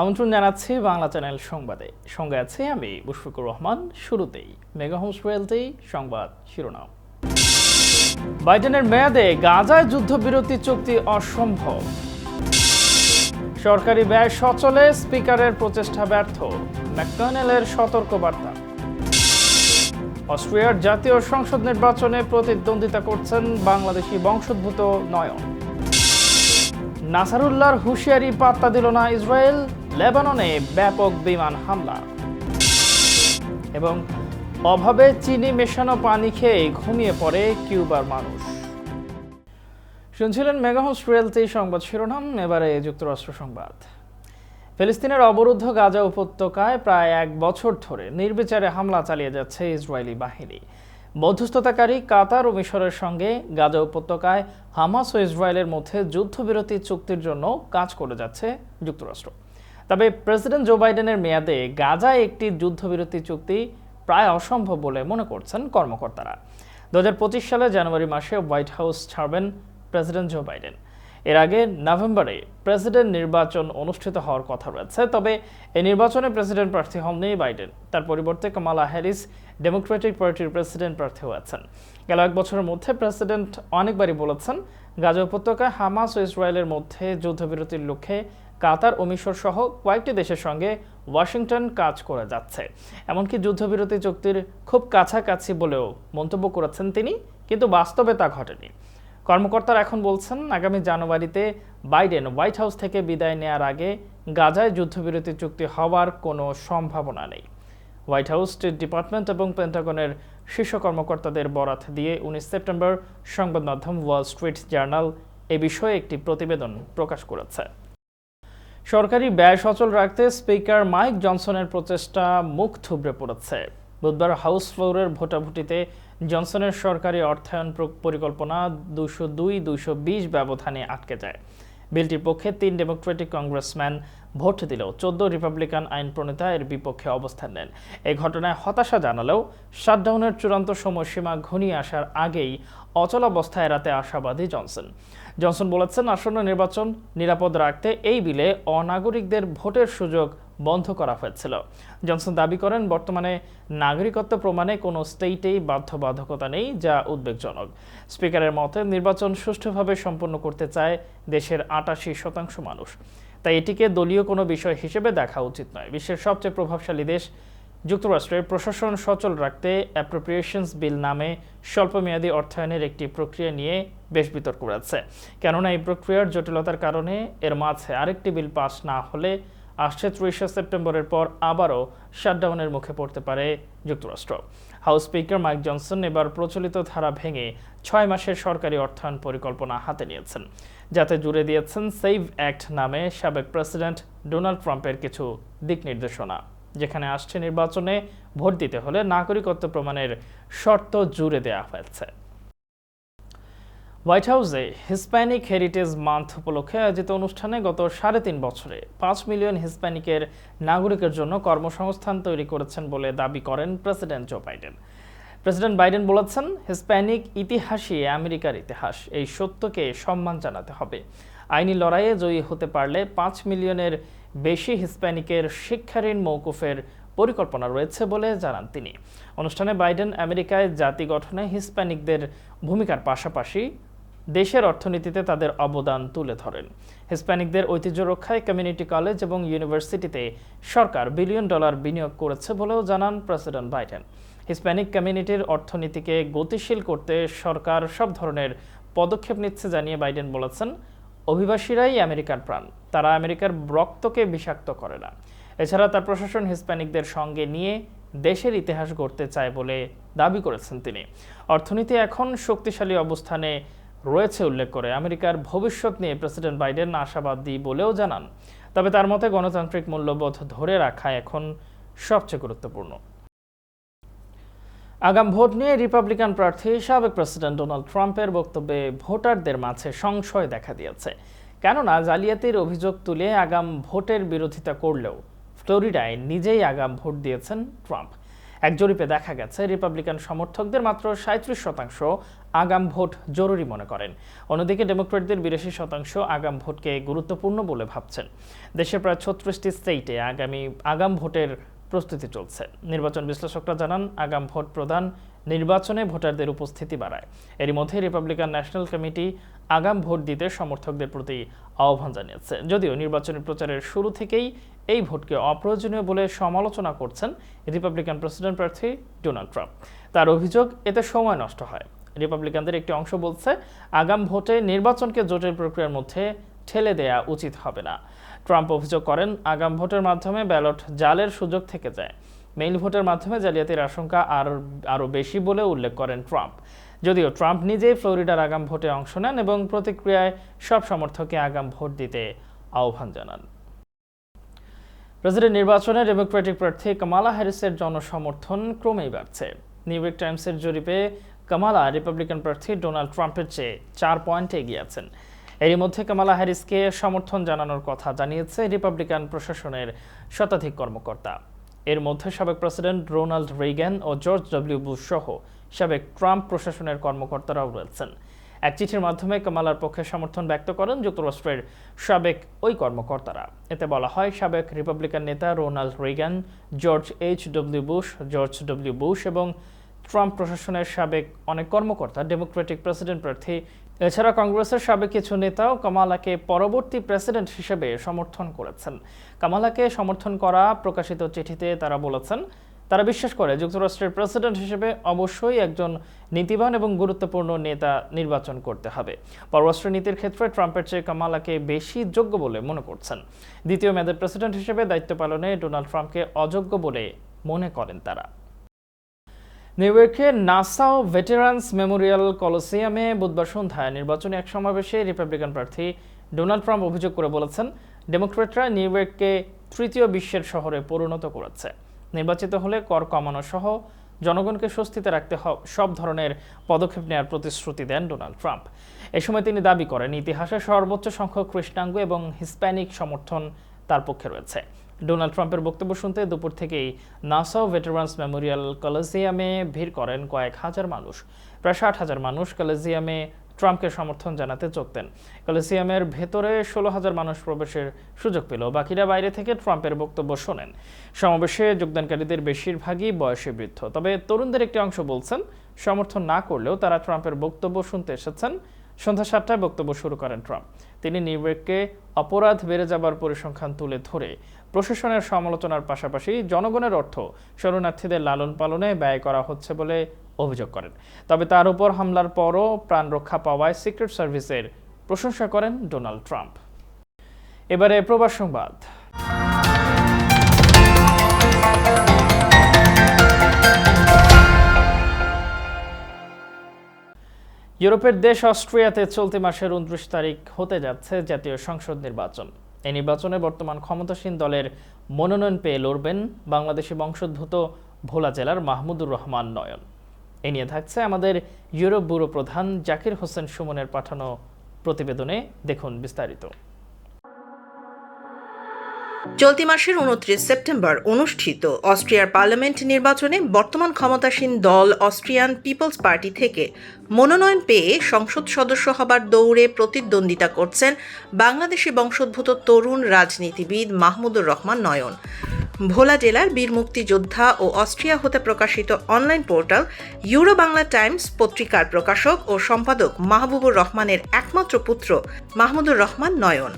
আমন্ত্রণ জানাচ্ছি বাংলা চ্যানেল সংবাদে। সঙ্গে আছে আমি মুশফিকুর রহমান। শুরুতেই মেগা হোমস রয়েলতেই সংবাদ শিরোনাম। বাইডেনের মেয়াদে গাজায় যুদ্ধবিরতি চুক্তি অসম্ভব। সরকারি ব্যয় সচলে স্পিকারের প্রচেষ্টা ব্যর্থ। ম্যাকডোনেলের সতর্কবার্তা। অস্ট্রিয়ার জাতীয় সংসদ নির্বাচনে প্রতিদ্বন্দ্বিতা করছেন বাংলাদেশি বংশোদ্ভূত নয়ন। নাসারুল্লাহর হুঁশিয়ারি পাত্তা দিল না ইসরায়েল। লেবাননে ব্যাপক বিমান হামলা এবং অভাবে চিনি মেশানো পানি খেয়ে ঘুমিয়ে পড়ে কিউবার মানুষ। শুনছিলেন মেগাহোস রিয়েলতে সংবাদ শিরোনাম, এবারে যুক্তরাষ্ট্র সংবাদ। ফিলিস্তিনের অবরুদ্ধ গাজা উপত্যকায় প্রায় এক বছর ধরে নির্বিচারে হামলা চালিয়ে যাচ্ছে ইসরায়েলি বাহিনী। মধ্যস্থতাকারী কাতার ও মিশরের সঙ্গে গাজা উপত্যকায় হামাস ও ইসরায়েলের মধ্যে যুদ্ধবিরতি চুক্তির জন্য কাজ করে যাচ্ছে যুক্তরাষ্ট্র। তবে প্রেসিডেন্ট জো বাইডেনের মেয়াদে গাজায় একটি যুদ্ধবিরতি চুক্তি প্রায় অসম্ভব বলে মনে করছেন কর্মকর্তারা। দু সালে জানুয়ারি মাসে হোয়াইট হাউস ছাড়বেন প্রেসিডেন্ট জো বাইডেন। এর আগে নভেম্বরে প্রেসিডেন্ট নির্বাচন অনুষ্ঠিত হওয়ার কথা রয়েছে, তবে এই নির্বাচনে প্রেসিডেন্ট প্রার্থী হননি বাইডেন। তার পরিবর্তে কমালা হ্যারিস ডেমোক্রেটিক পার্টির প্রেসিডেন্ট প্রার্থী হয়েছেন। গেল এক বছরের মধ্যে প্রেসিডেন্ট অনেকবারই বলেছেন, গাজা উপত্যকায় হামাস ও ইসরায়েলের মধ্যে যুদ্ধবিরতির লক্ষ্যে কাতার ও মিশর সহ কয়েকটি দেশের সঙ্গে ওয়াশিংটন কাজ করে যাচ্ছে। এমনকি যুদ্ধবিরতি চুক্তির খুব কাছাকাছি বলেও মন্তব্য করেছেন তিনি, কিন্তু বাস্তবে তা ঘটেনি। কর্মকর্তারা এখন বলছেন, আগামী জানুয়ারিতে বাইডেন হোয়াইট হাউস থেকে বিদায় নেয়ার আগে গাজায় যুদ্ধবিরতি চুক্তি হওয়ার কোনো সম্ভাবনা নেই। হোয়াইট হাউস স্টেট ডিপার্টমেন্ট এবং পেন্টাগনের শীর্ষ কর্মকর্তাদের বরাত দিয়ে উনিশ সেপ্টেম্বর সংবাদ মাধ্যম ওয়াল স্ট্রিট জার্নাল এ বিষয়ে একটি প্রতিবেদন প্রকাশ করেছে। সরকারি ব্যয় সচল রাখতে স্পিকার মাইক জনসনের প্রচেষ্টা মুখ থুবড়ে পড়েছে। বুধবার হাউস ফ্লোরের ভোটাভুটিতে জনসনের সরকারি অর্থায়ন পরিকল্পনা দুশো দুই, দুশো বিশ ব্যবধানে আটকে যায়। বিলটির পক্ষে তিন ডেমোক্রেটিক কংগ্রেসম্যান ভোট দিলেও চোদ্দ রিপাবলিকান আইন প্রণেতা এর বিপক্ষে অবস্থান নেন। এ ঘটনায় হতাশা জানালেও শাটডাউনের চূড়ান্ত সময়সীমা ঘনিয়ে আসার আগেই অচলাবস্থা এড়াতে আশাবাদী জনসন। জনসন বলেছেন, আসন্ন নির্বাচন নিরাপদ রাখতে এই বিলে অনাগরিকদের ভোটের সুযোগ বন্ধ করা হয়েছিল। জনসন দাবি করেন, বর্তমানে নাগরিকত্ব প্রমাণে কোনো স্টেটেই বাধ্যবাধকতা নেই, যা উদ্বেগজনক। স্পিকারের মতে, নির্বাচন সুষ্ঠুভাবে সম্পন্ন করতে চায় দেশের আটাশি শতাংশ মানুষ। তাই এটিকে দলীয় কোনো বিষয় হিসেবে দেখা উচিত নয়। বিশ্বের সবচেয়ে প্রভাবশালী দেশ যুক্তরাষ্ট্রের প্রশাসন সচল রাখতে অ্যাপ্রোপ্রিয়েশনস বিল নামে স্বল্পমেয়াদী অর্থায়নের একটি প্রক্রিয়া নিয়ে বেশ বিতর্ক রয়েছে কেননা এই প্রক্রিয়ার জটিলতার কারণে এর মাঝে আরেকটি বিল পাস না হলে আসছে ত্রিশে সেপ্টেম্বরের পর আবারও শাটডাউনের মুখে পড়তে পারে যুক্তরাষ্ট্র। হাউস স্পিকার মাইক জনসন এবার প্রচলিত ধারা ভেঙে ছয় মাসের সরকারি অর্থায়ন পরিকল্পনা হাতে নিয়েছেন, যাতে জুড়ে দিয়েছেন সেভ অ্যাক্ট নামে সাবেক প্রেসিডেন্ট ডোনাল্ড ট্রাম্পের কিছু দিক নির্দেশনা। যেখানে আসছে নির্বাচনে ভোট দিতে হলে নাগরিকত্ব প্রমাণের শর্ত জুড়ে দেওয়া হয়েছে। হোয়াইট হাউসে হিসপ্যানিক হেরিটেজ মান্থ উপলক্ষে আয়োজিত অনুষ্ঠানে গত সাড়ে তিন বছরে পাঁচ মিলিয়ন হিসপ্যানিকের নাগরিকের জন্য কর্মসংস্থান তৈরি করেছেন বলে দাবি করেন president Joe Biden. President Biden বলেছেন, হিসপ্যানিক ইতিহাসই আমেরিকার ইতিহাস, এই সত্যকে সম্মান জানাতে হবে। আইনি লড়াইয়ে জয়ী হতে পারলে পাঁচ মিলিয়নের বেশি হিসপ্যানিকের শিক্ষাঋণ মৌকুফের পরিকল্পনা রয়েছে বলে জানান তিনি। অনুষ্ঠানে বাইডেন আমেরিকায় জাতি গঠনে হিসপ্যানিকদের ভূমিকার পাশাপাশি দেশের অর্থনীতিতে তাদের অবদান তুলে ধরেন। হিসপ্যানিকদের ঐতিহ্য রক্ষায় কমিউনিটি কলেজ এবং ইউনিভার্সিটিতে সরকার বিলিয়ন ডলার বিনিয়োগ করেছে বলেও জানান প্রেসিডেন্ট বাইডেন। হিসপ্যানিক কমিউনিটির অর্থনীতিকে গতিশীল করতে সরকার সব ধরনের পদক্ষেপ নিচ্ছে জানিয়ে বাইডেন বলেছেন অভিবাসীরাই আমেরিকার প্রাণ। তারা আমেরিকার রক্তকে বিষাক্ত করে না। এছাড়া তার প্রশাসন হিসপ্যানিকদের সঙ্গে নিয়ে দেশের ইতিহাস গড়তে চায় বলে দাবি করেছেন তিনি। অর্থনীতি এখন শক্তিশালী অবস্থানে রয়েছে উল্লেখ করে। আমেরিকার ভবিষ্যৎ নিয়ে প্রেসিডেন্ট বাইডেন আশাবাদী বলেও জানান। তবে তার মতে গণতান্ত্রিক মূল্যবোধ ধরে রাখা এখন সবচেয়ে গুরুত্বপূর্ণ। আগাম ভোট নিয়ে রিপাবলিকান প্রার্থী সাবেক প্রেসিডেন্ট ডোনাল্ড ট্রাম্পের বক্তব্যে ভোটারদের মাঝে সংশয় দেখা দিয়েছে। কেননা জালিয়াতির অভিযোগ তুলে আগাম ভোটের বিরোধিতা করলেও ফ্লোরিডায় নিজেই আগাম ভোট দিয়েছেন ট্রাম্প। এক জরিপে দেখা গেছে, রিপাবলিকান সমর্থকদের মাত্র সাঁত্রিশ শতাংশ আগাম ভোট জরুরি মনে করেন। অন্যদিকে ডেমোক্রেটদের বিরাশি শতাংশ আগাম ভোটকে গুরুত্বপূর্ণ বলে ভাবছেন। দেশের প্রায় ছত্রিশটি স্টেটে আগামী, আগাম ভোটের প্রস্তুতি চলছে। নির্বাচন বিশ্লেষকরা জানান, আগাম ভোট প্রদান, নির্বাচনে ভোটারদের উপস্থিতি বাড়ায়। এরই মধ্যে রিপাবলিকান ন্যাশনাল কমিটি আগাম ভোট দিতে সমর্থকদের প্রতি আহ্বান জানিয়েছে। যদিও নির্বাচনী প্রচারের শুরু থেকেই এই ভোটকে অপ্রয়োজনীয় বলে সমালোচনা করছেন রিপাবলিকান প্রেসিডেন্ট প্রার্থী ডোনাল্ড ট্রাম্প। তার অভিযোগ, এতে সময় নষ্ট হয়। রিপাবলিকানদের একটি অংশ বলছে, আগাম ভোটে নির্বাচনকে জটিল প্রক্রিয়ার মধ্যে ঠেলে দেয়া উচিত হবে না। ট্রাম্প অভিযোগ করেন, আগাম ভোটের মাধ্যমে ব্যালট জালের সুযোগ থেকে যায়। মেইল ভোটের মাধ্যমে জালিয়াতির আশঙ্কা আর, আরও বেশি বলে উল্লেখ করেন ট্রাম্প। যদিও ট্রাম্প নিজেই ফ্লোরিডার আগাম ভোটে অংশ নেন এবং প্রতিক্রিয়ায় সব সমর্থককে আগাম ভোট দিতে আহ্বান জানান। প্রেসিডেন্ট নির্বাচনে ডেমোক্রেটিক প্রার্থী কামালা হ্যারিসের জনসমর্থন ক্রমেই বাড়ছে। নিউ ইয়র্ক টাইমসের জরিপে কামালা রিপাবলিকান প্রার্থী ডোনাল্ড ট্রাম্পের চেয়ে চার পয়েন্টে এগিয়ে আছেন। এরই মধ্যে কামালা হ্যারিসকে সমর্থন জানানোর কথা জানিয়েছে রিপাবলিকান প্রশাসনের শতাধিক কর্মকর্তা। এর মধ্যে সাবেক প্রেসিডেন্ট রোনাল্ড রেগান ও জর্জ ডব্লিউ বুশ সহ সাবেক ট্রাম্প প্রশাসনের কর্মকর্তারাও রয়েছেন। এক চিঠির মাধ্যমে কামালার পক্ষে সমর্থন ব্যক্ত করেন যুক্তরাষ্ট্রের সাবেক ওই কর্মকর্তারা। এতে বলা হয়, সাবেক রিপাবলিকান নেতা Ronald Reagan, George H W Bush, George W Bush এবং ট্রাম্প প্রশাসনের সাবেক অনেক কর্মকর্তা, ডেমোক্রেটিক প্রেসিডেন্ট প্রার্থী এছাড়া কংগ্রেসের সাবেক কিছু নেতাও কামালাকে পরবর্তী প্রেসিডেন্ট হিসেবে সমর্থন করেছেন। কামালাকে সমর্থন করা প্রকাশিত চিঠিতে তারা বলেছেন, তারা বিশ্বাস করে যুক্তরাষ্ট্রের প্রেসিডেন্ট হিসেবে অবশ্যই একজন নীতিবান এবং গুরুত্বপূর্ণ নেতা নির্বাচন করতে হবে। পররাষ্ট্র নীতির ক্ষেত্রে ট্রাম্পের চেয়ে কামালাকে বেশি যোগ্য বলে মনে করছেন। দ্বিতীয় মেয়াদের প্রেসিডেন্ট হিসেবে দায়িত্ব পালনে ডোনাল্ড ট্রাম্পকে অযোগ্য বলে মনে করেন তারা। নিউ ইয়র্কে নাসাও ভেটেরান্স মেমোরিয়াল কলোসিয়ামে বুধবার সন্ধ্যায় নির্বাচনী এক সমাবেশে রিপাবলিকান প্রার্থী ডোনাল্ড ট্রাম্প অভিযোগ করে বলেছেন ডেমোক্রেটরা নিউইয়র্ককে তৃতীয় বিশ্বের শহরে পরিণত করেছে। নির্বাচিত হলে কর কমানো সহ জনগণকে স্বস্তিতে রাখতে সব ধরনের পদক্ষেপ নেওয়ার প্রতিশ্রুতি দেন ডোনাল্ড ট্রাম্প এ সময় তিনি দাবি করেন, ইতিহাসে সর্বোচ্চ সংখ্যক কৃষ্ণাঙ্গ এবং হিসপ্যানিক সমর্থন তার পক্ষে রয়েছে। ডোনাল্ড ট্রাম্পের বক্তব্য শুনতে দুপুর থেকেই নাসাও ভেটেরান্স মেমোরিয়াল কলেজিয়ামে ভিড় করেন কয়েক হাজার মানুষ। প্রায় ষাট হাজার মানুষ কলেজিয়ামে ট্রাম্পকে সমর্থন জানাতে যোগ দেন। কলেজিয়ামের ভেতরে ষোলো হাজার মানুষ প্রবেশের সুযোগ পেল। বাকিরা বাইরে থেকে ট্রাম্পের বক্তব্য শোনেন। সমাবেশে যোগদানকারীদের বেশিরভাগই বয়সে বৃদ্ধ। তবে তরুণদের একটি অংশ বলছেন, সমর্থন না করলেও তারা ট্রাম্পের বক্তব্য শুনতে এসেছেন। সন্ধ্যা সাতটায় বক্তব্য শুরু করেন ট্রাম্প। তিনি নিউইয়র্কে অপরাধ বেড়ে যাবার পরিসংখ্যান তুলে ধরে প্রশাসনের সমালোচনার পাশাপাশি জনগণের অর্থ শরণার্থীদের লালন পালনে ব্যয় করা হচ্ছে বলে অভিযোগ করেন। তবে তার উপর হামলার পরও প্রাণ রক্ষা পাওয়ায় সিক্রেট সার্ভিসের প্রশংসা করেন ডোনাল্ড ট্রাম্প। এবারে প্রবাস সংবাদ। ইউরোপের দেশ অস্ট্রিয়াতে চলতি মাসের উনত্রিশ তারিখ হতে যাচ্ছে জাতীয় সংসদ নির্বাচন। এই নির্বাচনে বর্তমান ক্ষমতাসীন দলের মনোনয়ন পেয়ে লড়বেন বাংলাদেশি বংশোদ্ভূত ভোলা জেলার মাহমুদুর রহমান নয়ন। এ নিয়ে থাকছে আমাদের ইউরোপ ব্যুরো প্রধান জাকির হোসেন সুমনের পাঠানো প্রতিবেদনে। দেখুন বিস্তারিত। চলতি মাসের উনত্রিশ সেপ্টেম্বর অনুষ্ঠিত অস্ট্রিয়ার পার্লামেন্ট নির্বাচনে বর্তমান ক্ষমতাসীন দল অস্ট্রিয়ান পিপলস পার্টি থেকে মনোনয়ন পেয়ে সংসদ সদস্য হবার দৌড়ে প্রতিদ্বন্দ্বিতা করছেন বাংলাদেশি বংশোদ্ভূত তরুণ রাজনীতিবিদ মাহমুদুর রহমান নয়ন। ভোলা জেলার বীর মুক্তিযোদ্ধা ও অস্ট্রিয়া হতে প্রকাশিত online portal Euro Bangla Times পত্রিকার প্রকাশক ও সম্পাদক মাহবুবুর রহমানের একমাত্র পুত্র মাহমুদুর রহমান নয়ন।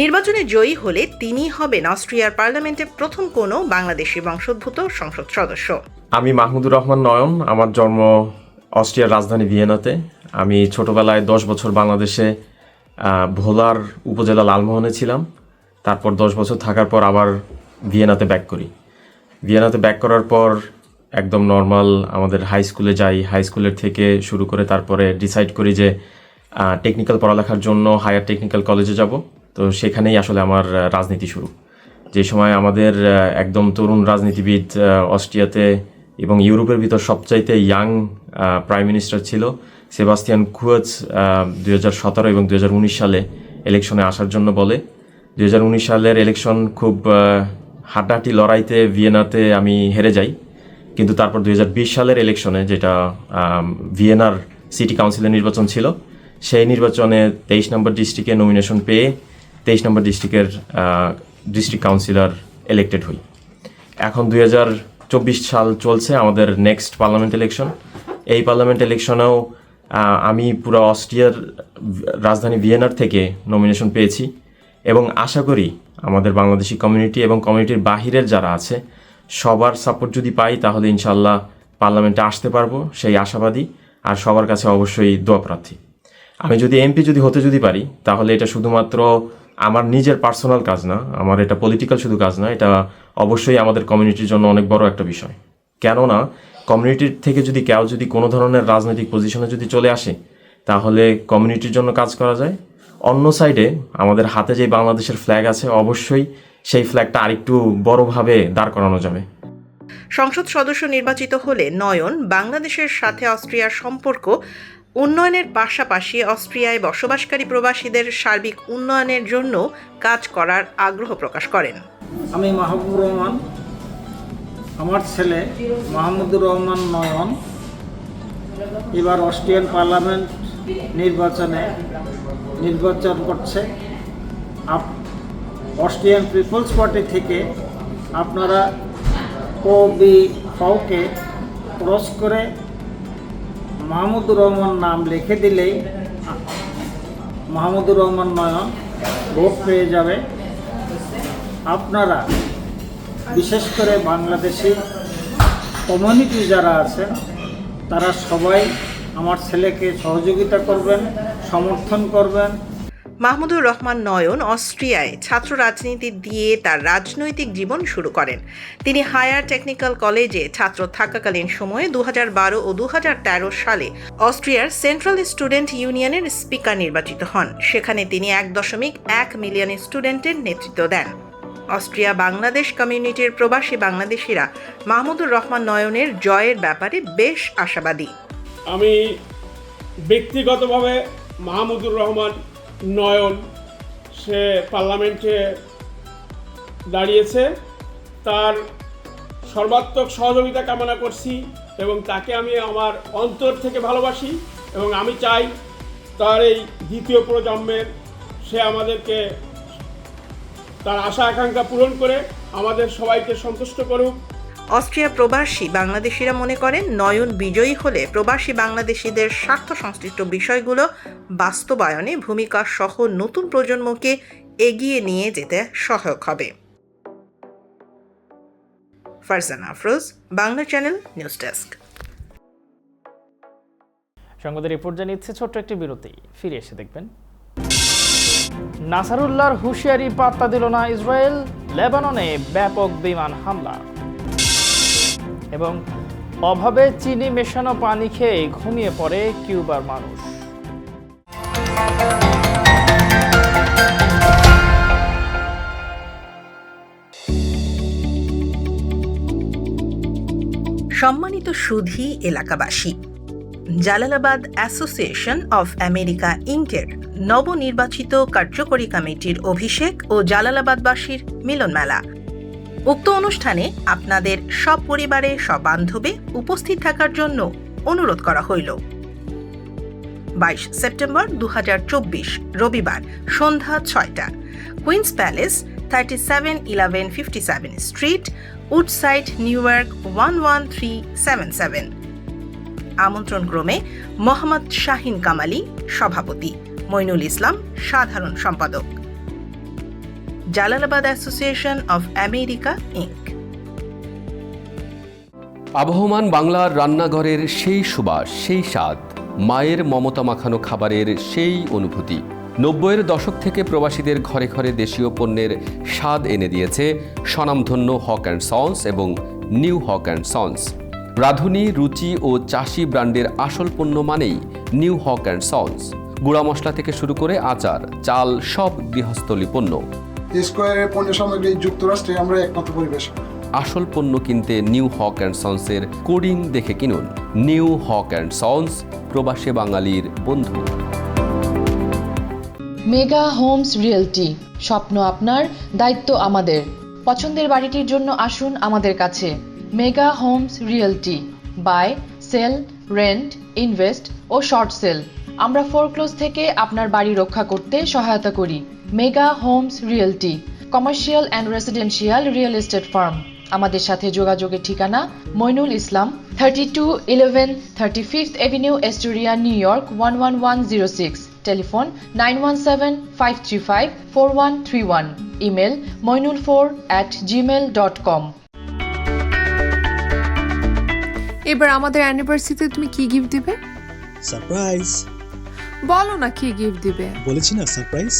নির্বাচনে জয়ী হলে তিনি হবেন অস্ট্রিয়ার পার্লামেন্টের প্রথম কোনো বাংলাদেশি বংশোদ্ভূত সংসদ সদস্য। আমি মাহমুদুর রহমান নয়ন, আমার জন্ম অস্ট্রিয়ার রাজধানী ভিয়েনাতে। আমি ছোটবেলায় দশ বছর বাংলাদেশে ভোলার উপজেলা লালমোহনে ছিলাম। তারপর দশ বছর থাকার পর আবার ভিয়েনাতে ব্যাক করি। ভিয়েনাতে ব্যাক করার পর একদম নর্মাল আমাদের হাই স্কুলে যাই। হাই স্কুলের থেকে শুরু করে তারপরে ডিসাইড করি যে টেকনিক্যাল পড়ালেখার জন্য হায়ার টেকনিক্যাল কলেজে যাব। তো সেখানেই আসলে আমার রাজনীতি শুরু। যে সময় আমাদের একদম তরুণ রাজনীতিবিদ অস্ট্রিয়াতে এবং ইউরোপের ভিতর সবচাইতে ইয়াং প্রাইম মিনিস্টার ছিল, সেবাস্তিয়ান কুয়েজ দুই হাজার সতেরো এবং দুই হাজার উনিশ সালে ইলেকশনে আসার জন্য বলে। দুই হাজার উনিশ সালের ইলেকশন খুব হাড্ডাহাড্ডি লড়াইতে ভিয়েনাতে আমি হেরে যাই। কিন্তু তারপর দু হাজার বিশ সালের ইলেকশনে যেটা ভিয়েনার সিটি কাউন্সিলের নির্বাচন ছিল, সেই নির্বাচনে তেইশ নম্বর ডিস্ট্রিক্টে নমিনেশন পেয়ে তেইশ নম্বর ডিস্ট্রিক্টের ডিস্ট্রিক্ট কাউন্সিলর ইলেক্টেড হই। এখন দু হাজার চব্বিশ সাল চলছে আমাদের নেক্সট পার্লামেন্ট ইলেকশন এই পার্লামেন্ট ইলেকশনেও আমি পুরো অস্ট্রিয়ার রাজধানী ভিয়েনার থেকে নমিনেশন পেয়েছি এবং আশা করি আমাদের বাংলাদেশি কমিউনিটি এবং কমিউনিটির বাহিরের যারা আছে, সবার সাপোর্ট যদি পাই তাহলে ইনশাল্লাহ পার্লামেন্টে আসতে পারব, সেই আশাবাদী। আর সবার কাছে অবশ্যই দোয়া প্রার্থী। আমি যদি এমপি যদি হতে যদি পারি, তাহলে এটা শুধুমাত্র আমার নিজের পার্সোনাল কাজ না, আমার এটা পলিটিক্যাল শুধু কাজ না, এটা অবশ্যই আমাদের কমিউনিটির জন্য অনেক বড় একটা বিষয়। কেননা কমিউনিটির থেকে যদি কেউ যদি কোনো ধরনের রাজনৈতিক পজিশনে যদি চলে আসে, তাহলে কমিউনিটির জন্য কাজ করা যায়। অন্য সাইডে আমাদের হাতে যে বাংলাদেশের ফ্ল্যাগ আছে, অবশ্যই সেই ফ্ল্যাগটা আরেকটু বড়ভাবে দাঁড় করানো যাবে। সংসদ সদস্য নির্বাচিত হলে নয়ন, বাংলাদেশের সাথে অস্ট্রিয়ার সম্পর্ক উন্নয়নের পাশাপাশি অস্ট্রিয়ায় বসবাসকারী প্রবাসীদের সার্বিক উন্নয়নের জন্য কাজ করার আগ্রহ প্রকাশ করেন। আমি মাহবুবুর রহমান। আমার ছেলে মাহমুদুর রহমান নয়ন। এবার অস্ট্রিয়ান পার্লামেন্ট নির্বাচনে নির্বাচন করছে। অস্ট্রিয়ান পিপলস পার্টি থেকে আপনারা ও বি ফাউকে ক্রস করে মাহমুদুর রহমান নাম লিখে দিলেই মাহমুদুর রহমান নয়ন ভোট পেয়ে যাবে। আপনারা, বিশেষ করে বাংলাদেশি কমিউনিটি যারা আছেন, তারা সবাই আমার ছেলেকে সহযোগিতা করবেন, সমর্থন করবেন মাহমুদুর রহমান নয়ন অস্ট্রিয়ায় ছাত্র রাজনীতি দিয়ে তার রাজনৈতিক জীবন শুরু করেন। তিনি হায়ার টেকনিক্যাল কলেজে ছাত্র থাকাকালীন সময়ে দু বারো ও দু হাজার তেরো সালে অস্ট্রিয়ার সেন্ট্রাল স্টুডেন্ট ইউনিয়নের স্পিকার নির্বাচিত হন। সেখানে তিনি এক দশমিক এক মিলিয়ন স্টুডেন্টের নেতৃত্ব দেন। অস্ট্রিয়া বাংলাদেশ কমিউনিটির প্রবাসী বাংলাদেশিরা মাহমুদুর রহমান নয়নের জয়ের ব্যাপারে বেশ আশাবাদী। আমি ব্যক্তিগতভাবে মাহমুদুর রহমান নয়ন সে পার্লামেন্টে দাঁড়িয়েছে। তার সর্বাত্মক সহযোগিতা কামনা করছি এবং তাকে আমি আমার অন্তর থেকে ভালোবাসি এবং আমি চাই তার এই দ্বিতীয় প্রজন্মের সে আমাদেরকে তার আশা আকাঙ্ক্ষা পূরণ করে আমাদের সবাইকে সন্তুষ্ট করুক। অস্ট্রিয়া প্রবাসী বাংলাদেশিরা মনে করেন নয়ন বিজয়ী হলে প্রবাসী বাংলাদেশিদের স্বার্থ সংশ্লিষ্ট বিষয়গুলো বাস্তবায়নে ভূমিকা সহ নতুন প্রজন্মকে এগিয়ে নিয়ে যেতে সহায়ক হবে। Farzan Afroz, Bangla channel news desk. সংবাদের রিপোর্ট জানিয়েছে ছোট্ট একটি বিরতি। ফিরে এসে দেখবেন। নাসারুল্লাহর হুঁশিয়ারি পাত্তা দিল না ইসরায়েল, লেবাননে ব্যাপক বিমান হামলা। এবং অভাবে চিনি মেশানো পানি খেয়ে ঘুমিয়ে পড়ে কিউবার মানুষ। সম্মানিত সুধী এলাকাবাসী, জালালাবাদ অ্যাসোসিয়েশন অফ আমেরিকা ইঙ্কের নবনির্বাচিত কার্যকরী কমিটির অভিষেক ও জালালাবাদবাসীর মিলন মেলা উক্ত অনুষ্ঠানে আপনাদের সব পরিবারে সব বান্ধবে উপস্থিত থাকার জন্য অনুরোধ করা হইল। বাইশ সেপ্টেম্বর দুহাজার চব্বিশ, রবিবার, সন্ধ্যা ছয়টা। Queens Palace, thirty seven eleven fifty seven street, Woodside, New York, one one three seven seven. আমন্ত্রণ ক্রমে মোহাম্মদ শাহিন কামালি, সভাপতি, মইনুল ইসলাম, সাধারণ সম্পাদক। Jalalabad association of America Inc আবহমান বাংলার রান্নাঘরের সেই সুবাস, সেই স্বাদ, মায়ের মমতা মাখানো খাবারের সেই অনুভূতি। নব্বইয়ের দশক থেকে প্রবাসীদের ঘরে ঘরে দেশীয় পণ্যের স্বাদ এনে দিয়েছে স্বনামধন্য হক অ্যান্ড সন্স এবং new Haque and sons. Radhuni, Ruchi ও চাষি ব্র্যান্ডের আসল পণ্য মানেই নিউ হক অ্যান্ড সন্স। গুঁড়া মশলা থেকে শুরু করে আচার, চাল সব গৃহস্থলী পণ্য। স্কোয়ারের পণ্য সামগ্রী যুক্তরাষ্ট্রে আমরা একমাত্র পরিবেশক আসল পণ্য কিনতে নিউ হক অ্যান্ড সন্সের কোডিং দেখে কিনুন। নিউ হক অ্যান্ড সন্স প্রবাসী বাঙালির বন্ধু। মেগা হোমস রিয়েলটি স্বপ্ন আপনার দায়িত্ব আমাদের। পছন্দের বাড়িটির জন্য আসুন আমাদের কাছে। Mega Homes Realty buy sell rent invest ও শর্ট সেল আমরা ফোরক্লোজ থেকে আপনার বাড়ি রক্ষা করতে সহায়তা করি। Mega Homes Realty commercial and residential real estate firm আমাদের সাথে যোগাযোগের ঠিকানা Moinul Islam thirty two eleven thirty fifth avenue Astoria New York one one one zero six telephone nine one seven five three five four one three one email Moinul four at Gmail dot com এবার আমাদের অ্যানিভার্সারিতে তুমি কি gift দিবে? Surprise বলো না কি gift দিবে। বলেছি না সারপ্রাইজ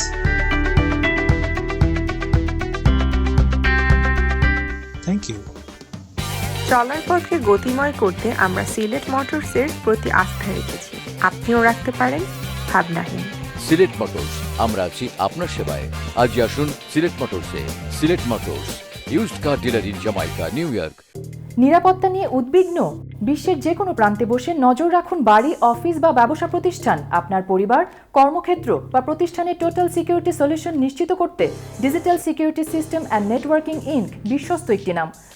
চলার পথকে গতিময় করতে আমরা সিলেট মোটরসের প্রতি আস্থা রেখেছি। আপনিও রাখতে পারেন ভাবনাহীন। সিলেট মোটরস আমরা আছি আপনার সেবায়। আজই আসুন Sylhet মোটরসে। Sylhet Motors used car dealer in Jamaica New York নিরাপত্তা নিয়ে উদ্বিগ্ন? বিশ্বের যে কোনো প্রান্তে বসে নজর রাখুন বাড়ি অফিস বা ব্যবসা প্রতিষ্ঠান। আপনার পরিবার কর্মক্ষেত্র বা প্রতিষ্ঠানের টোটাল সিকিউরিটি সলিউশন নিশ্চিত করতে digital security system and networking Inc বিশ্বস্ত একটি নাম।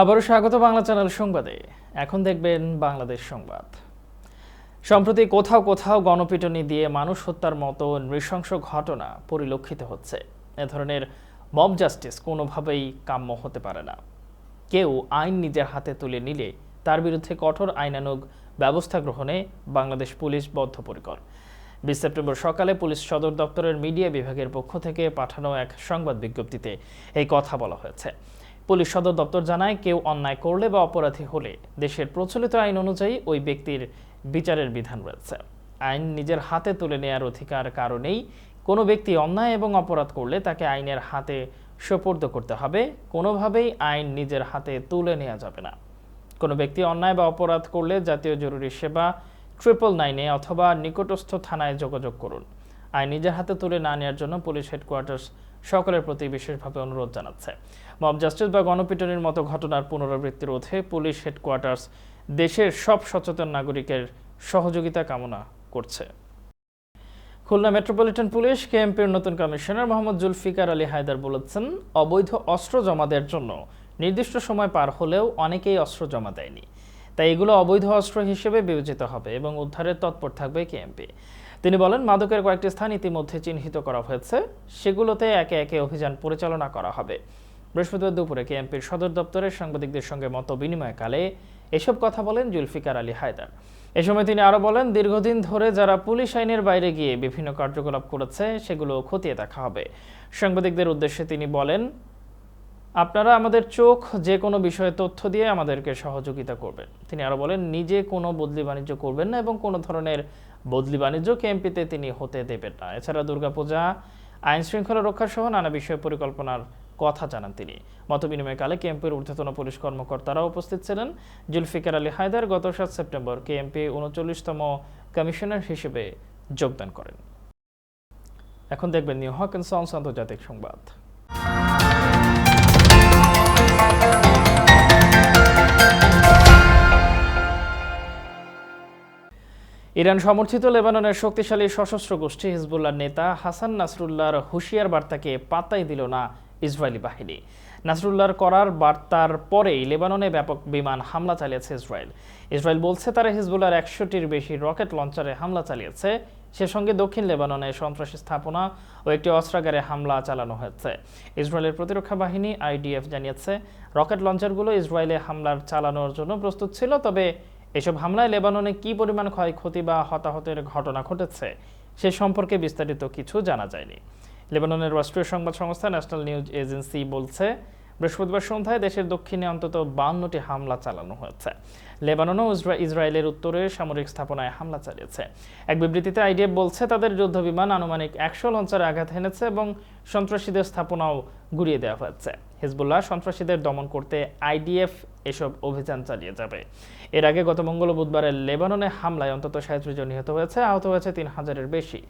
আবারও স্বাগত বাংলা চ্যানেল সংবাদে। এখন দেখবেন বাংলাদেশ সংবাদ। সম্প্রতি কোথাও কোথাও গণপিটুনি দিয়ে মানুষ হত্যার মতো নৃশংস ঘটনা পরিলক্ষিত হচ্ছে। এ ধরনের মব জাস্টিস কোনোভাবেই কাম্য হতে পারে না। কেউ আইন নিজের হাতে তুলে নিলে তার বিরুদ্ধে কঠোর আইনানুগ ব্যবস্থা গ্রহণে বাংলাদেশ পুলিশ বদ্ধপরিকর। বিশ সেপ্টেম্বর সকালে পুলিশ সদর দপ্তরের মিডিয়া বিভাগের পক্ষ থেকে পাঠানো এক সংবাদ বিজ্ঞপ্তিতে এই কথা বলা হয়েছে। পুলিশ সদর দপ্তর জানায়, কেউ অন্যায় করলে বা অপরাধী হলে দেশের প্রচলিত আইন অনুযায়ী ওই ব্যক্তির বিচারের বিধান রয়েছে। আইন নিজের হাতে তুলে নেয়ার অধিকার কারণেই কোনো ব্যক্তি অন্যায় এবং অপরাধ করলে তাকে আইনের হাতে সোপর্দ করতে হবে। কোনোভাবেই আইন নিজের হাতে তুলে নেওয়া যাবে না। কোনো ব্যক্তি অন্যায় বা অপরাধ করলে জাতীয় জরুরি সেবা ট্রিপল নাইনে অথবা নিকটস্থ থানায় যোগাযোগ করুন। আইন নিজের হাতে তুলে না নেওয়ার জন্য পুলিশ হেডকোয়ার্টার্স সকলের প্রতি বিশেষভাবে অনুরোধ জানাচ্ছে। মব জাস্টিস বা গণপিটনের মতো ঘটনার পুনরাবৃত্তি রোধে পুলিশ হেডকোয়ার্টার্স দেশের সব সচেতন নাগরিকের সহযোগিতা কামনা করছে। খুলনা মেট্রোপলিটন পুলিশ কেএমপির নতুন কমিশনার মোহাম্মদ জুলফিকার আলী হায়দার বলেছেন, অবৈধ অস্ত্র জমা দেওয়ার জন্য নির্দিষ্ট সময় পার হলেও অনেকেই অস্ত্র জমা দেয়নি। তাই এগুলো অবৈধ অস্ত্র হিসেবে বিবেচিত হবে এবং উদ্ধারের তৎপর থাকবে কেএমপি। তিনি বলেন, মাদকের কয়েকটি স্থান ইতিমধ্যে চিহ্নিত করা হয়েছে। সেগুলোতে একে একে অভিযান পরিচালনা করা হবে। বৃহস্পতিবার দুপুরে কেএমপির সদর দপ্তরের সাংবাদিকদের সঙ্গে মত বিনিময়কালে এসব কথা বলেন জুলফিকার আলী হায়দার। এ সময় তিনি আরও বলেন, দীর্ঘদিন ধরে যারা পুলিশ আইনের বাইরে গিয়ে বিভিন্ন কার্যকলাপ করেছে, সেগুলো খতিয়ে দেখা হবে। সাংবাদিকদের উদ্দেশ্যে তিনি বলেন আপনারা আমাদের চোখ যে কোনো বিষয়ে তথ্য দিয়ে আমাদেরকে সহযোগিতা করবেন। তিনি আরও বলেন, নিজে কোনো বদলি বাণিজ্য করবেন না এবং কোনো ধরনের বদলি বাণিজ্য কেএমপিতে তিনি হতে দেবেন না। এছাড়া দুর্গাপূজা আইন শৃঙ্খলা রক্ষা সহ নানা বিষয়ে পরিকল্পনার কথা জানান তিনি। মতবিনিময়কালে কেএমপির ঊর্ধ্বতন পুলিশ কর্মকর্তারা উপস্থিত ছিলেন। জুলফিকার আলী হায়দার গত সাত সেপ্টেম্বর কেএমপি উনচল্লিশতম কমিশনার হিসেবে যোগদান করেন। এখন দেখবেন নিউ হক সন্স আন্তর্জাতিক সংবাদ। ইরান সমর্থিত লেবাননের শক্তিশালী সশস্ত্র গোষ্ঠী হিজবুল্লার নেতা হাসান নাসরুল্লাহর হুঁশিয়ার বার্তাকে পাত্তাই দিল না ইসরায়েলি বাহিনী। নাসরুল্লাহর করার বার্তার পরেই লেবাননে ব্যাপক বিমান হামলা চালিয়েছে ইসরায়েল। ইসরায়েল বলছে তারা হিজবুল্লার একশোটির বেশি রকেট লঞ্চারে হামলা চালিয়েছে। সে সঙ্গে দক্ষিণ লেবাননে সন্ত্রাসী স্থাপনা ও একটি অস্ত্রাগারে হামলা চালানো হয়েছে। ইসরায়েলের প্রতিরক্ষা বাহিনী আইডিএফ জানিয়েছে, রকেট লঞ্চারগুলো ইসরায়েলে হামলার চালানোর জন্য প্রস্তুত ছিল, তবে এসব হামলায় লেবাননে কী পরিমাণ ক্ষয়ক্ষতি বা হতাহতের ঘটনা ঘটেছে, সে সম্পর্কে বিস্তারিত কিছু জানা যায়নি। লেবাননের রাষ্ট্রীয় সংবাদ সংস্থা ন্যাশনাল নিউজ এজেন্সি বলছে, বৃহস্পতিবার সন্ধ্যায় দেশের দক্ষিণে অন্তত বাউন্নটি হামলা চালানো হয়েছে। লেবাননও ইসরায়েলের উত্তরে সামরিক স্থাপনায় হামলা চালিয়েছে। এক বিবৃতিতে আইডিএফ বলছে, তাদের যুদ্ধ বিমান আনুমানিক একশো লঞ্চারে আঘাত হেনেছে এবং সন্ত্রাসীদের স্থাপনাও গুড়িয়ে দেওয়া হয়েছে। হিজবুল্লাহ সন্ত্রাসীদের দমন করতে আইডিএফ এসব অভিযান চালিয়ে যাবে। এর আগে গত মঙ্গল ও বুধবারে লেবাননে হামলায় অন্তত সাঁত্রিশ জন নিহত হয়েছে, আহত হয়েছে তিন হাজারের বেশি।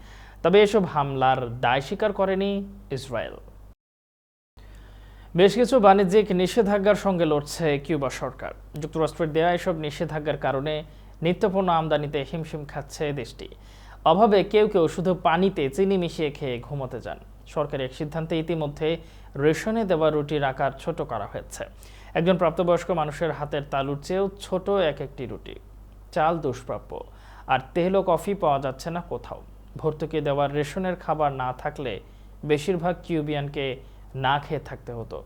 তবে এসব হামলার দায় স্বীকার করেনি ইসরায়েল। বেশ কিছু বাণিজ্যিক নিষেধাজ্ঞার সঙ্গে লড়ছে কিউবা সরকার। যুক্তরাষ্ট্রের দেয়া এসব নিষেধাজ্ঞার কারণে নিত্যপণ্য আমদানিতে হিমশিম খাচ্ছে দেশটি। অভাবে কেউ কেউ শুধু পানিতে চিনি মিশিয়ে খেয়ে ঘুমোতে যান। সরকারের এক সিদ্ধান্তে ইতিমধ্যে রেশনে দেওয়া রুটির আকার ছোট করা হয়েছে। একজন প্রাপ্তবয়স্ক মানুষের হাতের তালুর চেয়েও ছোট এক একটি রুটি। চাল দুষ্প্রাপ্য। আর তেল ও কফি পাওয়া যাচ্ছে না কোথাও। ভর্তুকি দেওয়ার রেশনের খাবার না থাকলে বেশিরভাগ কিউবিয়ানকে না খেয়ে থাকতে হতো।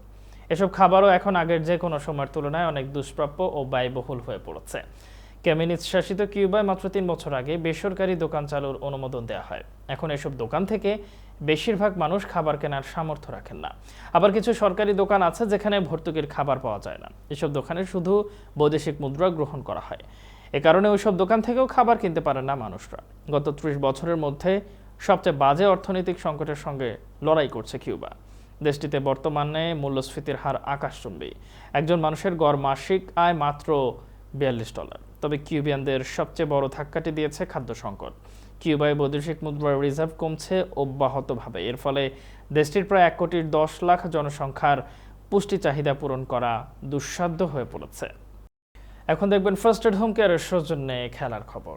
এসব খাবারও এখন আগের যে কোনো সময়ের তুলনায় অনেক দুষ্প্রাপ্য ও ব্যয়বহুল হয়ে পড়েছে। ক্যামিনিস শাসিত কিউবায় মাত্র তিন বছর আগে বেসরকারি দোকান চালুর অনুমোদন দেওয়া হয়। এখন এসব দোকান থেকে বেশিরভাগ মানুষ খাবার কেনার সামর্থ্য রাখেন না। আবার কিছু সরকারি দোকান আছে যেখানে ভর্তুকির খাবার পাওয়া যায় না। এসব দোকানে শুধু বৈদেশিক মুদ্রা গ্রহণ করা হয়। এ কারণে ওইসব দোকান থেকেও খাবার কিনতে পারেন না মানুষরা। গত ত্রিশ বছরের মধ্যে সবচেয়ে বাজে অর্থনৈতিক সংকটের সঙ্গে লড়াই করছে কিউবা। দেশটিতে বর্তমানে মূল্যস্ফীতির হার আকাশচুম্বী। একজন মানুষের গড় মাসিক আয় মাত্র বিয়াল্লিশ ডলার। তবে কিউবিয়ানদের সবচেয়ে বড় ধাক্কাটি দিয়েছে খাদ্য সংকট। কিউবায় বৈদেশিক মুদ্রার রিজার্ভ কমছে অব্যাহতভাবে। এর ফলে দেশটির প্রায় এক কোটির দশ লাখ জনসংখ্যার পুষ্টি চাহিদা পূরণ করা দুঃসাধ্য হয়ে পড়েছে। এখন দেখবেন ফার্স্ট এড হোম কেয়ারের সৌজন্যে খেলার খবর।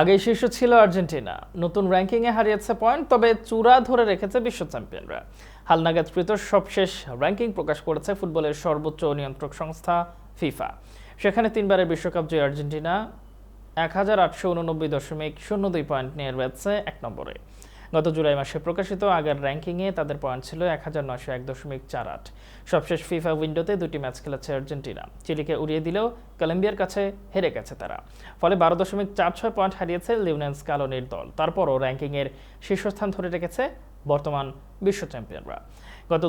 আগে শীর্ষ ছিল আর্জেন্টিনা। নতুন র্যাঙ্কিংয়ে হারিয়েছে পয়েন্ট, তবে চূড়া ধরে রেখেছে বিশ্ব চ্যাম্পিয়নরা। হালনাগাদকৃত সবশেষ র্যাঙ্কিং প্রকাশ করেছে ফুটবলের সর্বোচ্চ নিয়ন্ত্রক সংস্থা ফিফা। সেখানে তিনবারের বিশ্বকাপ জয়ী আর্জেন্টিনা এক হাজার আটশো উননব্বই দশমিক শূন্য দুই পয়েন্ট নিয়ে রয়েছে এক নম্বরে। গত জুলাই মাসে প্রকাশিত আগের র্যাঙ্কিংয়ে তাদের পয়েন্ট ছিল এক হাজার নয়শো এক দশমিক চার আট। সবশেষ ফিফা উইন্ডোতে দুটি ম্যাচ খেলেছে আর্জেন্টিনা। চিলিকে উড়িয়ে দিলেও কলম্বিয়ার কাছে হেরে গেছে তারা। ফলে বারো দশমিক চার ছয় পয়েন্ট হারিয়েছে লিউনেন্স কালোনির দল। তারপরও র্যাঙ্কিংয়ের শীর্ষস্থান ধরে রেখেছে বর্তমান বিশ্ব চ্যাম্পিয়নরা। গত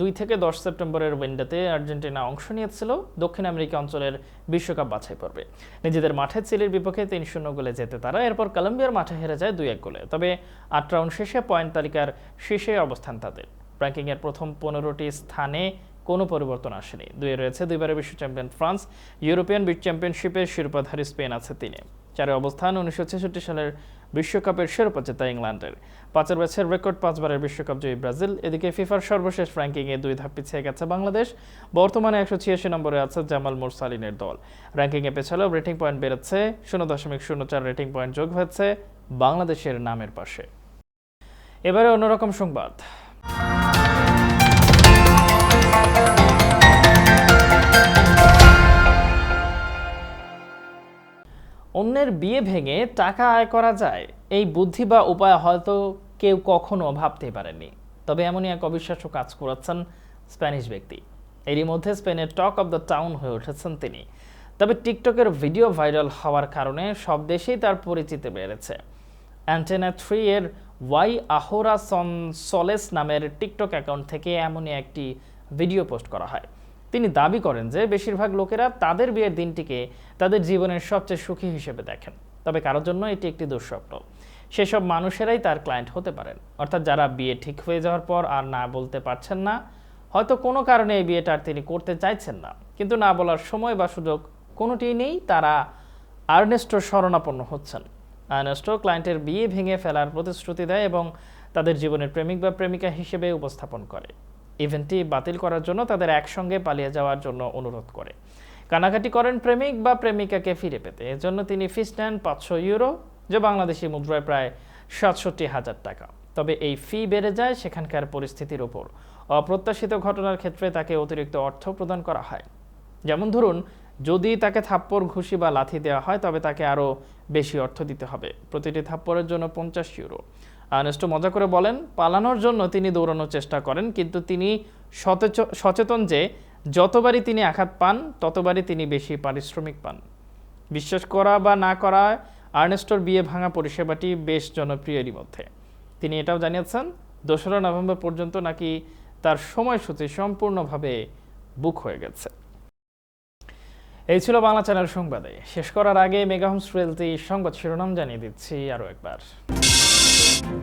দুই থেকে দশ সেপ্টেম্বরের উইন্ডোতে আর্জেন্টিনা অংশ নিয়েছিল। দক্ষিণ আমেরিকা অঞ্চলের বিশ্বকাপ বাছাই পর্বে। নিজেদের মাঠে চিলির বিপক্ষে তিন শূন্য গোলে যেতে তারা, এরপর কলম্বিয়ার মাঠে হেরে যায় দুই এক গোলে। তবে আট রাউন্ড শেষে পয়েন্ট তালিকার শীর্ষে অবস্থান তাদের। র্যাঙ্কিংয়ের প্রথম পনেরোটি স্থানে কোনো পরিবর্তন আসেনি। দুয়ে রয়েছে দুইবারের বিশ্ব চ্যাম্পিয়ন ফ্রান্স। ইউরোপিয়ান বিচ চ্যাম্পিয়নশিপের শিরোপাধারী স্পেন আছে তিনে। চারে অবস্থান উনিশশো ছেষট্টি সালের বিশ্বকাপের শিরোপা জেতা ইংল্যান্ডের। পাঁচের ব্যাচের রেকর্ড পাঁচবারের বিশ্বকাপ জয়ী ব্রাজিল। এদিকে ফিফার সর্বশেষ র্যাঙ্কিংয়ে দুই ধাপ পিছিয়ে গেছে বাংলাদেশ। বর্তমানে একশো ছিয়াশি নম্বরে আছে জামাল মোরসালিনের দল। র্যাঙ্কিংয়ে পেছালেও রেটিং পয়েন্ট বেড়েছে। শূন্য দশমিক শূন্য চার রেটিং পয়েন্ট যোগ হয়েছে বাংলাদেশের নামের পাশে। এবারে অন্যরকম সংবাদ। অন্যের বিয়ে ভেঙে টাকা আয় করা যায়, এই বুদ্ধি বা উপায় হয়তো কেউ কখনো ভাবতেই পারেননি। তবে এমনই এক অবিশ্বাস্য কাজ করেছেন স্প্যানিশ ব্যক্তি। এরই মধ্যে স্পেনের টক অব দ্য টাউন হয়ে উঠেছেন তিনি। তবে টিকটকের ভিডিও ভাইরাল হওয়ার কারণে সব দেশেই তার পরিচিতি বেড়েছে। অ্যান্টেনা থ্রি এর ওয়াই আহোরা সন সলেস নামের টিকটক অ্যাকাউন্ট থেকে এমনই একটি ভিডিও পোস্ট করা হয়। তিনি দাবি করেন যে বেশিরভাগ লোকেরা তাদের বিয়ের দিনটিকে তাদের জীবনের সবচেয়ে সুখী হিসেবে দেখেন। তবে কারোর জন্য এটি একটি দুঃস্বপ্ন। সেসব মানুষেরাই তার ক্লায়েন্ট হতে পারেন। অর্থাৎ যারা বিয়ে ঠিক হয়ে যাওয়ার পর আর না বলতে পারছেন না, হয়তো কোনো কারণে এই বিয়েটা আর তিনি করতে চাইছেন না। কিন্তু না বলার সময় বা সুযোগ কোনোটিই নেই, তারা আর্নেস্টোর শরণাপন্ন হচ্ছেন। আর্নেস্টো ক্লায়েন্টের বিয়ে ভেঙে ফেলার প্রতিশ্রুতি দেয় এবং তাদের জীবনের প্রেমিক বা প্রেমিকা হিসেবে উপস্থাপন করে। ইভেন্টটি বাতিল করার জন্য তাদের একসঙ্গে পালিয়ে যাওয়ার জন্য অনুরোধ করে। কানাকাটি করেন প্রেমিক বা প্রেমিকাকে ফিরে পেতে। এজন্য তিনি ফিস নেন পাঁচশো ইউরো, যে বাংলাদেশি মুদ্রায় প্রায় সাতষট্টি হাজার টাকা। তবে এই ফি বেড়ে যায় সেখানকার পরিস্থিতির ওপর। অপ্রত্যাশিত ঘটনার ক্ষেত্রে তাকে অতিরিক্ত অর্থ প্রদান করা হয়। যেমন ধরুন, যদি তাকে থাপ্পড়, ঘুষি বা লাথি দেওয়া হয়, তবে তাকে আরও বেশি অর্থ দিতে হবে। প্রতিটি থাপ্পড়ের জন্য পঞ্চাশ ইউরো। আর্নেস্টো মজা করে বলেন, পালানোর জন্য তিনি দৌড়ানোর চেষ্টা করেন, কিন্তু তিনি সচেতন যে যতবারই তিনি আঘাত পান, ততবারই তিনি বেশি পারিশ্রমিক পান। বিশ্বাস করা বা না করা, আর্নেস্টোর বিয়ে ভাঙা পরিষেবাটি বেশ জনপ্রিয় এরই মধ্যে। তিনি এটাও জানিয়েছেন, দোসরা নভেম্বর পর্যন্ত নাকি তার সময়সূচি সম্পূর্ণভাবে বুক হয়ে গেছে। এই ছিল বাংলা চ্যানেল সংবাদে। শেষ করার আগে মেগাহোমস রিয়েলটি সংবাদ শিরোনাম জানিয়ে দিচ্ছি আরও একবার।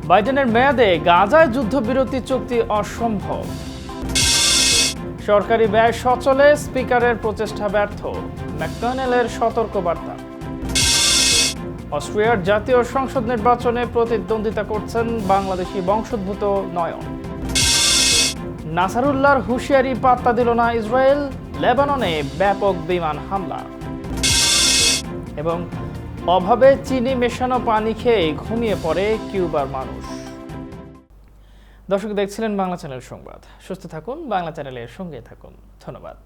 বাইডেনের মেয়াদে গাজায় যুদ্ধবিরতি চুক্তি অসম্ভব। সরকারি ব্যয় সচলে স্পিকারের প্রচেষ্টা ব্যর্থ। ম্যাকডোনেলের সতর্ক বার্তা অস্ট্রিয়ার জাতীয় সংসদ নির্বাচনে প্রতিদ্বন্দ্বিতা করছেন বাংলাদেশি বংশোদ্ভূত নয়ন। নাসারুল্লাহর হুঁশিয়ারি পাত্তা দিল না ইসরায়েল, লেবাননে ব্যাপক বিমান হামলা। এবং অভাবে চিনি মেশানো পানি খেয়ে ঘুমিয়ে পড়ে কিউবার মানুষ। দর্শক, দেখছিলেন বাংলা চ্যানেল সংবাদ। সুস্থ থাকুন, বাংলা চ্যানেলের সঙ্গে থাকুন। ধন্যবাদ।